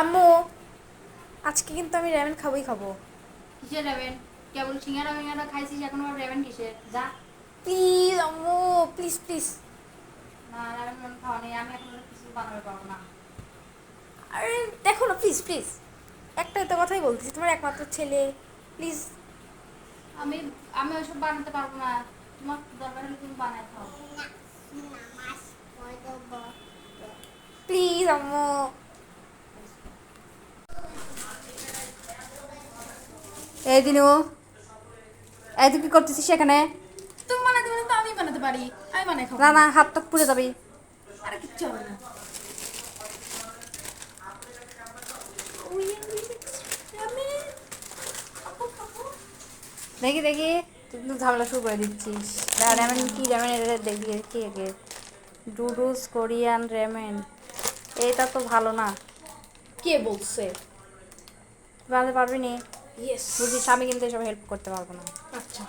আম্মু আজকে কিন্তু আমি র্যামেন খাবোই খাব। কিসের রেবেন কেবল সিঙ্গারা মিঙ্গারা খাইছিস এখন আবার রেবেন কিসের? যা। প্লিজ আম্মু প্লিজ প্লিজ না রেবেন মন খাওয়া নেই আমি এখন কিছু বানাতে পারব না। আরে দেখো না প্লিজ প্লিজ একটা তো কথাই বলতেছি তোমার একমাত্র ছেলে। প্লিজ আমি আমি ওইসব বানাতে পারব না। তোমার দরকার হলে তুমি বানাই খাও। প্লিজ আম্মু। এই দিনু এই তুই কি করতেছিস সেখানে? তুমি বানাতে পারো তো আমি বানাতে পারি। আমি বানাই খাব। না না হাত তো পুড়ে যাবি। আরে কিচ্ছু হবে না। দেখি দেখি। তুই কিন্তু ঝামেলা শুরু করে দিচ্ছিস। র্যামেন কি র্যামেন এটা দেখি দেখি আগে ডুডুস কোরিয়ান র্যামেন এটা তো ভালো না। কে বলছে? বানাতে পারবি নি? ইয়েস বুঝিস আমি কিন্তু এসব হেল্প করতে পারব না। আচ্ছা।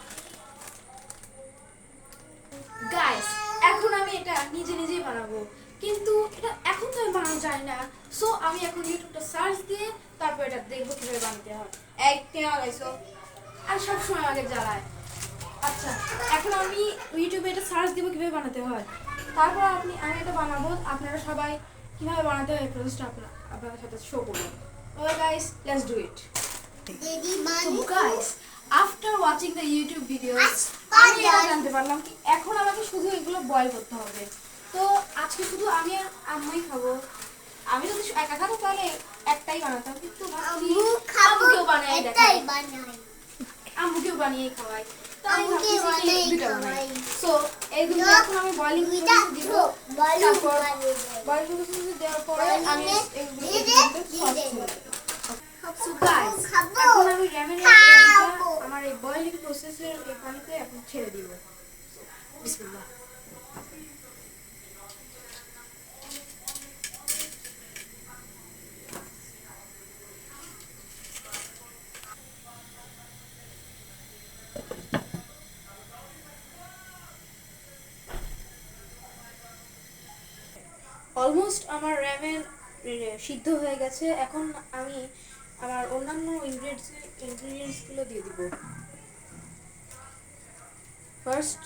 গাইস এখন আমি এটা নিজে নিজেই বানাবো। কিন্তু এটা এখন তো আমি বানানো যায় না। সো আমি এখন ইউটিউবটা সার্চ দিয়ে তারপর এটা দেখব কীভাবে বানাতে হয়। এক কেনা লাইছো আর সবসময় আমাকে জ্বালায়। আচ্ছা এখন আমি ইউটিউবে এটা সার্চ দিব কীভাবে বানাতে হয়। তারপর আপনি আমি এটা বানাবো আপনারা সবাই কীভাবে বানাতে হয় প্রসেসটা আপনার আপনাদের সাথে শো করব। Okay guys let's do it So guys, after watching the YouTube videos, আমি এটা জানতে পারলাম কি এখন আমাকে শুধু এগুলো বয়েল করতে হবে। তো আজকে শুধু আমি আর আম্মাই খাব। আমি যদি একা খাব তাহলে একটাই বানাতাম কিন্তু আম্মুকেও বানিয়ে দেখাই। আম্মুকেও বানিয়ে খাওয়াই। তাই আম্মুকে ভাবছি দুটো বানাই। সো এই দুটো এখন আমি বয়লিং দুইটা দিব। বয়লিং তারপর বানিয়ে দেব। দেওয়ার পরে আমি এগুলো guys, খাব। এখন আমি র্যামেনের আমার এই বয়েলিং প্রসেসের এই পানিতে এখন ছেড়ে দিব। বিসমিল্লাহ অলমোস্ট আমার র্যামেন সিদ্ধ হয়ে গেছে। এখন আমি আমার অন্যান্য ইনগ্রেডিয়েন্টস ইনগ্রেডিয়েন্টসগুলো দিয়ে দিব। ফার্স্ট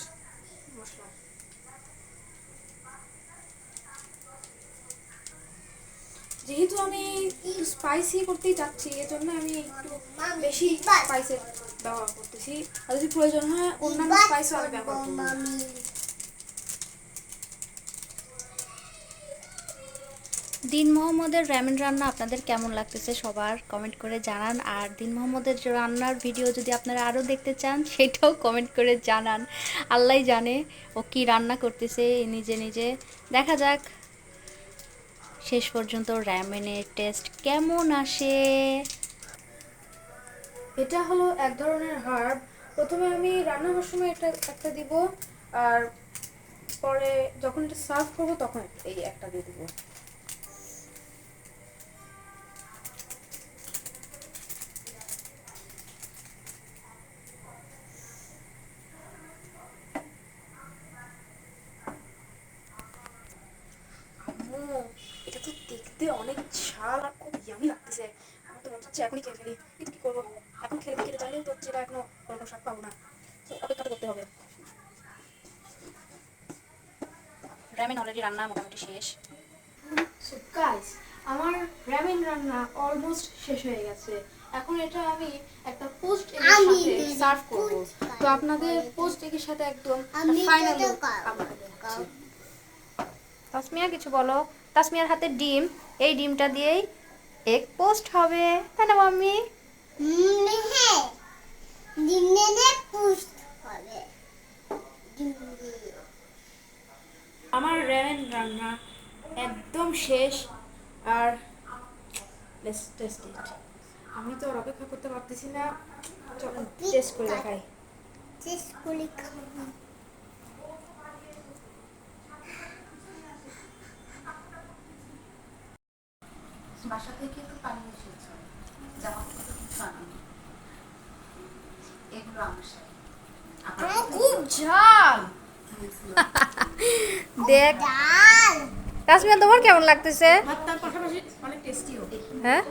যেহেতু আমি স্পাইসি করতেই চাচ্ছি, এজন্য আমি একটু বেশি স্পাইসের ব্যবহার করতেছি। আর যদি প্রয়োজন হয়, অন্যান্য স্পাইসও আমি ব্যবহার করব। দিন মোহাম্মদের র্যামেন রান্না আপনাদের কেমন লাগতেছে সবার কমেন্ট করে জানান। আর দিন মোহাম্মদের রান্নার ভিডিও যদি আপনারা আরও দেখতে চান, সেটাও কমেন্ট করে জানান। আল্লাহ জানে ও কি রান্না করতেছে নিজে নিজে। দেখা যাক, শেষ পর্যন্ত র্যামেনের টেস্ট কেমন আসে। এটা হলো এক ধরনের হার্ব প্রথমে আমি রান্না হওয়ার সময় এটা একটা দিব, আর পরে যখন এটা সার্ভ করব তখন এই একটা দিয়ে দিব। দেখতে অনেক ঝাল আর খুব ইয়ামি লাগতেছে। আমার তো মনে হচ্ছে এখনই খেয়ে ফেলি। কিন্তু কি করব? এখন খেলে খেতে চাইলেও তো হচ্ছে এটা এখনও কোনো স্বাদ পাবো না। তো অপেক্ষা করতে হবে। র্যামেন অলরেডি রান্না মোটামুটি শেষ। সো গাইস আমার র্যামেন রান্না অলমোস্ট শেষ হয়ে গেছে। এখন এটা আমি একটা পোস্ট এর সাথে সার্ভ করব। তো আপনাদের পোস্ট এর সাথে একদম ফাইনাল তো লুক আপনাদের তাসমিয়া কিছু বলো? তাসমিয়ার হাতে ডিম এই ডিমটা দিয়েই এক পোস্ট হবে। তাই না মাম্মি? আমার র্যামেন রান্না একদম শেষ আর টেস্ট আমি তো আর অপেক্ষা করতে পারতেছি না। চলো টেস্ট করে দেখাই। শেষ করে খাব। বাসা থেকে একটু পানি এসেছে। জামা কাপড় কিছু আনানি এগুলো আমার সাথে। আমার খুব ঝাল। দেখ। ডাল। তোমার কেমন লাগতেছে? হ্যাঁ?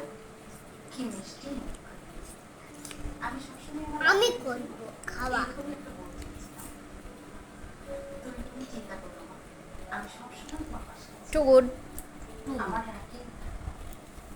আমি করব খাওয়া। টু গুড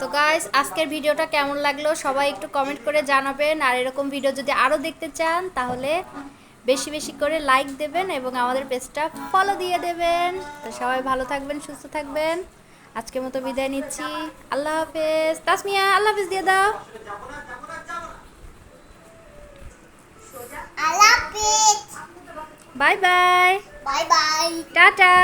তো গাইস আজকের ভিডিওটা কেমন লাগল? সবাই একটু কমেন্ট করে জানাবেন। আর এরকম ভিডিও যদি আরও দেখতে চান তাহলে বেশি বেশি করে লাইক দেবেন এবং আমাদের পেজটা ফলো দিয়ে দেবেন। তো সবাই ভালো থাকবেন সুস্থ থাকবেন। আজকের মতো বিদায় নিচ্ছি। আল্লাহ হাফেজ। তাসমিয়া আল্লাহ হাফেজ দিয়ে দাও। Bye bye bye bye tata.